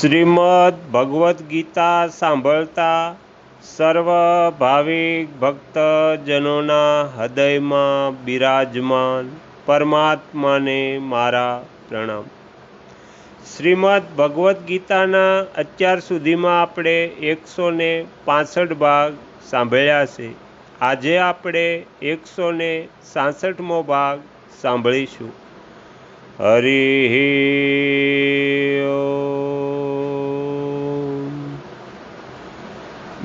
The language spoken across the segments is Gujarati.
શ્રીમદ ભગવદ્ ગીતા સાંભળતા સર્વ ભાવિક ભક્તજનોના હૃદયમાં બિરાજમાન પરમાત્માને મારા પ્રણામ. શ્રીમદ ભગવદ્ ગીતાના અત્યાર સુધીમાં આપણે એકસો ને પાસઠ ભાગ સાંભળ્યા છે. આજે આપણે એકસો ને સાસઠમો ભાગ સાંભળીશું. હરિ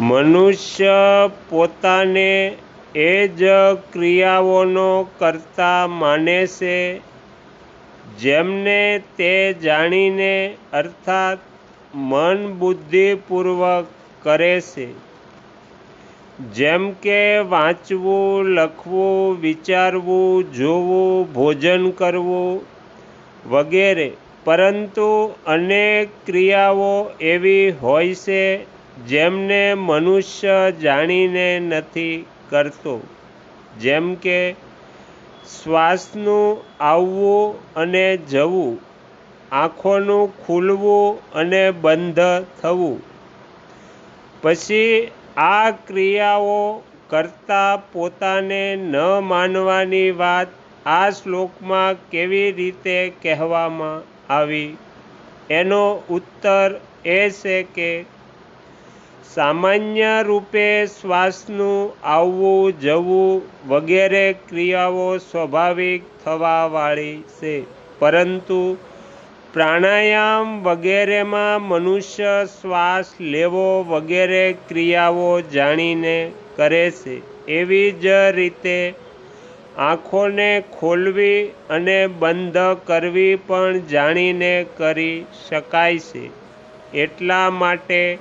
મનુષ્ય પોતાને એ જ ક્રિયાઓનો કરતા માને છે, જેમને તે જાણીને અર્થાત મન બુદ્ધિપૂર્વક કરે છે. જેમ કે વાંચવું, લખવું, વિચારવું, જોવું, ભોજન કરવું વગેરે. પરંતુ અનેક ક્રિયાઓ એવી હોય છે જેમને મનુષ્ય જાણીને નથી કરતો, જેમ કે શ્વાસનું આવવું અને જવું, આંખોનું ખુલવું અને બંધ થવું. પછી આ ક્રિયાઓ કરતા પોતાને ન માનવાની વાત આ શ્લોકમાં કેવી રીતે કહેવામાં આવી? એનો ઉત્તર એ છે કે સામાન્ય રૂપે શ્વાસનું આવવું, જવું વગેરે ક્રિયાઓ સ્વાભાવિક થવાવાળી છે. પરંતુ પ્રાણાયામ વગેરેમાં મનુષ્ય શ્વાસ લેવો વગેરે ક્રિયાઓ જાણીને કરે છે. એવી જ રીતે આંખોને ખોલવી અને બંધ કરવી પણ જાણીને કરી શકાય છે. એટલા માટે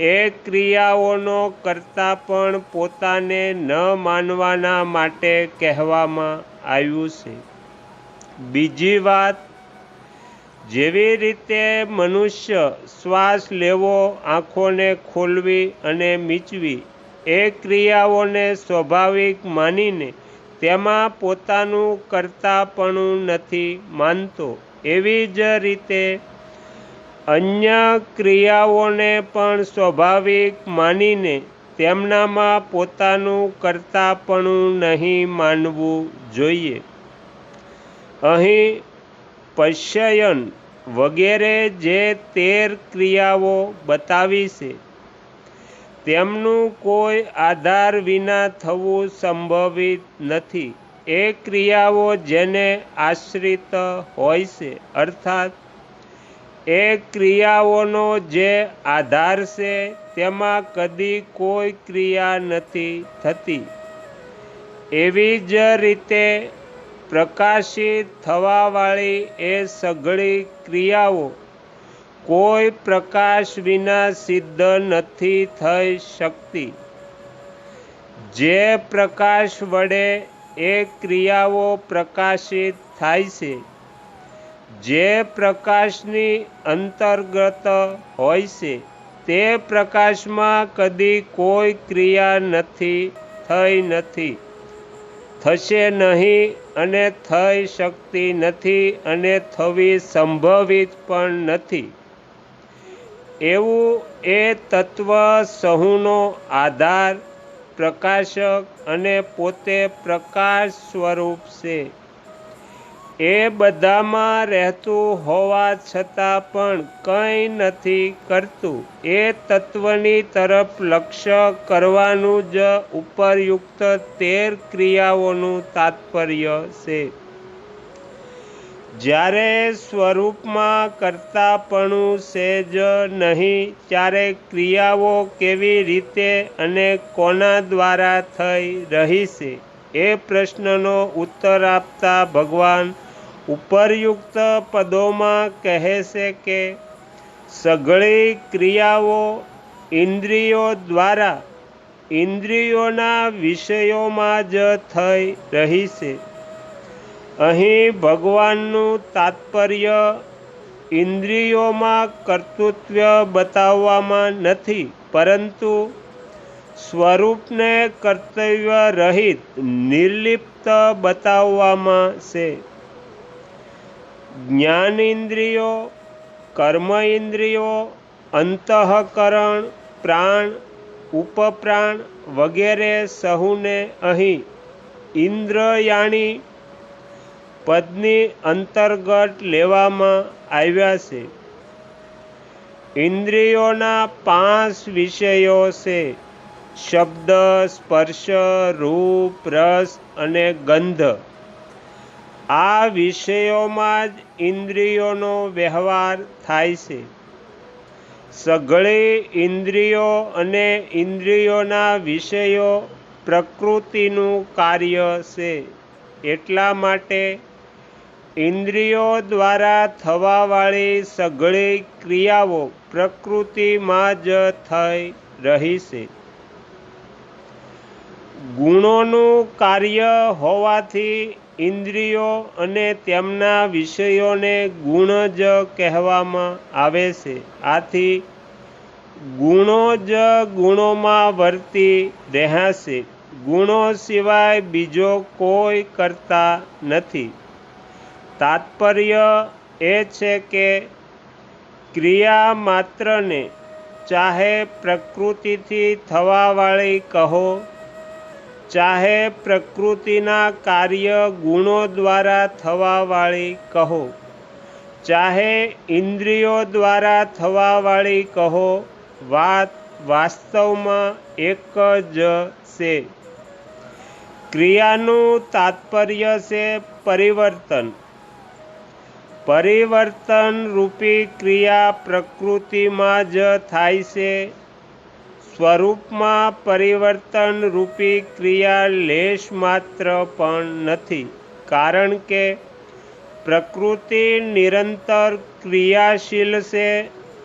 એ ક્રિયાઓનો કરતાં પણ પોતાને ન માનવાના માટે કહેવામાં આવ્યું છે. બીજી વાત, જેવી રીતે મનુષ્ય શ્વાસ લેવો, આંખોને ખોલવી અને મીચવી, એ ક્રિયાઓને સ્વાભાવિક માનીને તેમાં પોતાનું કરતાપણું નથી માનતો. એવી જ રીતે અન્ય ક્રિયાઓને પણ સ્વાભાવિક માનીને તેમનામાં પોતાનું કરતાપણું નહીં માનવું જોઈએ. અહીં પશ્યયન વગેરે જે તેર ક્રિયાઓ બતાવી છે, તેમનું કોઈ આધાર વિના થવું સંભવિત નથી. એ ક્રિયાઓ જેને આશ્રિત હોય છે, અર્થાત એ ક્રિયાઓનો જે આધાર છે, તેમાં કદી કોઈ ક્રિયા નથી થતી. એવી જ રીતે પ્રકાશિત થવાવાળી એ સઘળી ક્રિયાઓ કોઈ પ્રકાશ વિના સિદ્ધ નથી થઈ શકતી. જે પ્રકાશ વડે એ ક્રિયાઓ પ્રકાશિત થાય છે જે પ્રકાશની અંતર્ગત હોય છે, તે પ્રકાશમાં કદી કોઈ ક્રિયા નથી, થઈ નથી. થશે નહીં અને થઈ શકતી નથી અને થવી સંભવિત પણ નથી. એવું એ તત્વ સહુનો આધાર, પ્રકાશક અને પોતે પ્રકાશ સ્વરૂપ છે. એ બધામાં રહેતું હોવા છતાં પણ કંઈ નથી કરતું. એ તત્વની તરફ લક્ષ્ય કરવાનું જ ઉપરયુક્ત તેર ક્રિયાઓનું તાત્પર્ય છે. જ્યારે સ્વરૂપમાં કરતાપણું છે જ નહીં, ત્યારે ક્રિયાઓ કેવી રીતે અને કોના દ્વારા થઈ રહી છે? એ પ્રશ્નનો ઉત્તર આપતા ભગવાન ઉપરયુક્ત પદોમાં કહે છે કે સઘળી ક્રિયાઓ ઇન્દ્રિયો દ્વારા ઇન્દ્રિયોના વિષયોમાં જ થઈ રહી છે. અહીં ભગવાનનું તાત્પર્ય ઇન્દ્રિયોમાં કર્તૃત્વ બતાવવામાં નથી, પરંતુ સ્વરૂપને કર્તવ્ય રહિત નિર્લિપ્ત બતાવવામાં છે. જ્ઞાનેન્દ્રિયો કર્મ ઇન્દ્રિયો અંતઃકરણ, પ્રાણ, ઉપપ્રાણ વગેરે સહુને અહીં ઇન્દ્રયાણી પદની અંતર્ગત લેવામાં આવ્યા છે. ઇન્દ્રિયોના પાંચ વિષયો છે. શબ્દ, સ્પર્શ, રૂપ, રસ અને ગંધ. આ વિષયોમાં જ ઇન્દ્રિયોનો વ્યવહાર થાય છે. સઘળી ઇન્દ્રિયો અને ઇન્દ્રિયોના વિષયો પ્રકૃતિનું કાર્ય છે. એટલા માટે ઇન્દ્રિયો દ્વારા થવાવાળી સઘળી ક્રિયાઓ પ્રકૃતિમાં જ થઈ રહી છે. ગુણોનું કાર્ય હોવાથી ઇન્દ્રિયો અને તેમના વિષયોને ગુણ જ કહેવામાં આવે છે. આથી ગુણો જ ગુણોમાં વર્તી રહેશે. ગુણો સિવાય બીજો કોઈ કરતા નથી. તાત્પર્ય એ છે કે ક્રિયા માત્રને ચાહે પ્રકૃતિથી થવાવાળી કહો ચાહે પ્રકૃતિના કાર્ય ગુણો દ્વારા થવાવાળી કહો. ચાહે ઇન્દ્રિયો દ્વારા થવાવાળી કહો, વાત વાસ્તવમાં એક જ છે. ક્રિયાનું તાત્પર્ય છે પરિવર્તન. પરિવર્તન રૂપી ક્રિયા પ્રકૃતિમાં જ થાય છે સ્વરૂપમાં પરિવર્તન રૂપી ક્રિયા લેશ માત્ર પણ નથી, કારણ કે પ્રકૃતિ નિરંતર ક્રિયાશીલ છે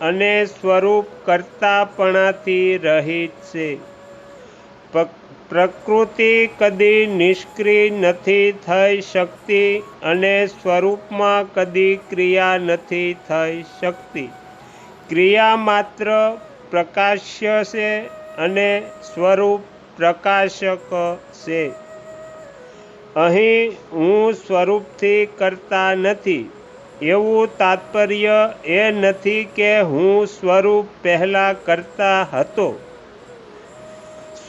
અને સ્વરૂપ કરતાપણાથી રહિત છે. પ્રકૃતિ કદી નિષ્ક્રિય નથી થઈ શકતી અને સ્વરૂપમાં કદી ક્રિયા નથી થઈ શકતી. ક્રિયા માત્ર પ્રકાશ્ય છે અને સ્વરૂપ પ્રકાશક છે અહીં હું સ્વરૂપથી કરતા નથી. એવું તાત્પર્ય એ નથી કે હું સ્વરૂપ પહેલાં કરતા હતો.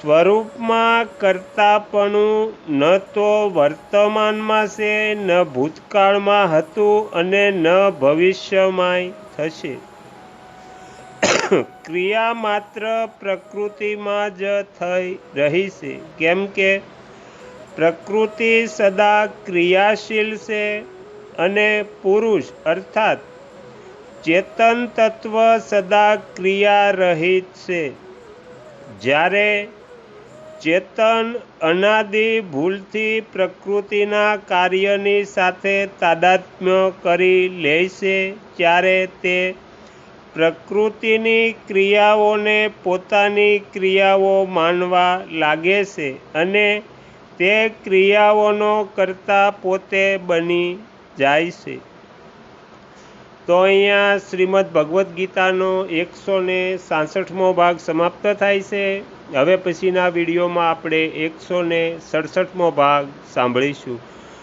સ્વરૂપમાં કરતાપણું ન તો વર્તમાનમાં છે, ન ભૂતકાળમાં હતું અને ન ભવિષ્યમાંય થશે. ક્રિયા માત્ર પ્રકૃતિમાં જ થઈ રહી છે. કેમ કે પ્રકૃતિ સદા ક્રિયાશીલ છે અને પુરુષ, અર્થાત ચેતન તત્વ સદા ક્રિયા રહિત છે. જ્યારે ચેતન અનાદિ ભૂલથી પ્રકૃતિના કાર્યની સાથે તાદાત્મ્ય કરી લે છે, ત્યારે તે પ્રકૃતિની ક્રિયાઓને પોતાની ક્રિયાઓ માનવા લાગે છે અને તે ક્રિયાઓનો કરતા પોતે બની જાય છે. તો અહીંયા શ્રીમદ ભગવદ્ ગીતાનો એકસો ને સાસઠમો ભાગ સમાપ્ત થાય છે. હવે પછીના વિડીયોમાં આપણે એકસો ને સડસઠમો ભાગ સાંભળીશું.